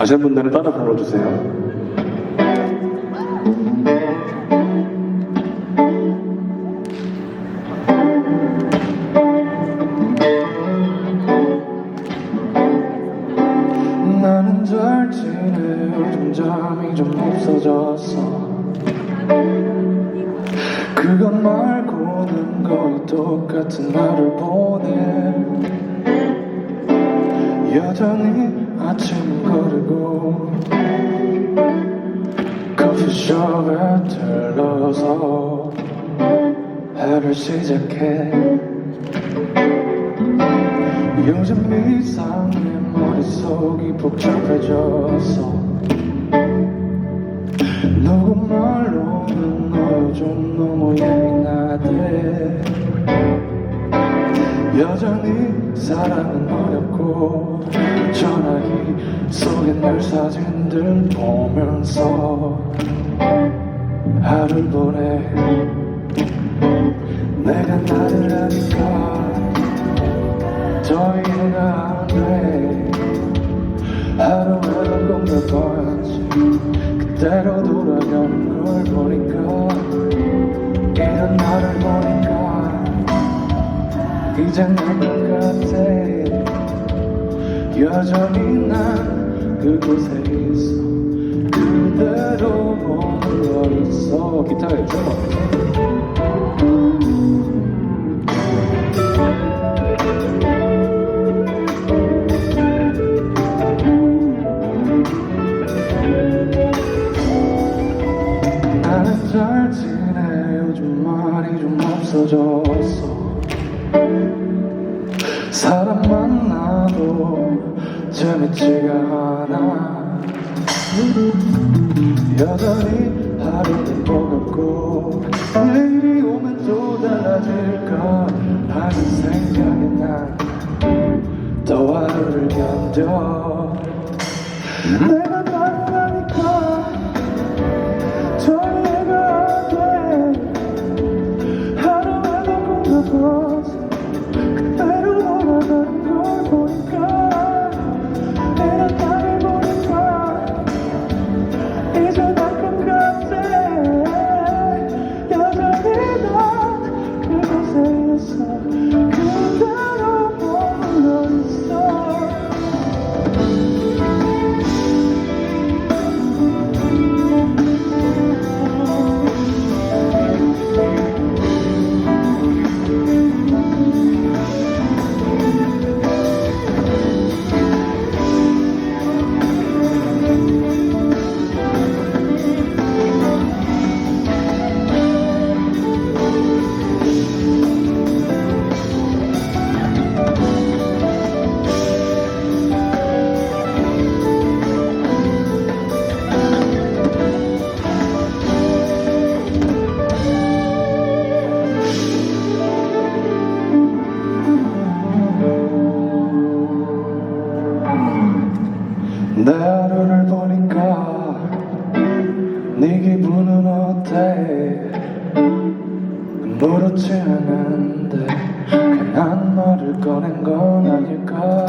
아시는 분들은 따라 불러주세요. 그것 말고는 거의 똑같은 날을 보내 여전히 아침 거르고 커피숍에 들러서 하루 시작해. 요즘 이상해 머릿속이 복잡해졌어 누구 말로는 너 요즘 너무 예민하 여전히 사랑은 어렵고 전화기 속에 늘 사진들 보면서 하루를 보내. 내가 나를 아니까 더 이해가 안돼. 하루하루 꿈을 꿔야지. 그대로 돌아가는 걸 보니까 이런 나를 보니까 이젠 알것 같아. 여전히 난 그곳에 있어 그대로 머물러 있어. 기타에 주먹 잘 지내 요즘 말이 좀 없어졌어 사람 만나도 재밌지가 않아. 여전히 하루는 버겁고 내일이 오면 또 달라질까 하는 생각에 난또 하루를 견뎌. 내가 나를 아니까 전해가 돼. 하루마다 꿈꿔서 나를 보니까 네 기분은 어때? 무렇지 않은데 그냥 말을 꺼낸 건 아닐까?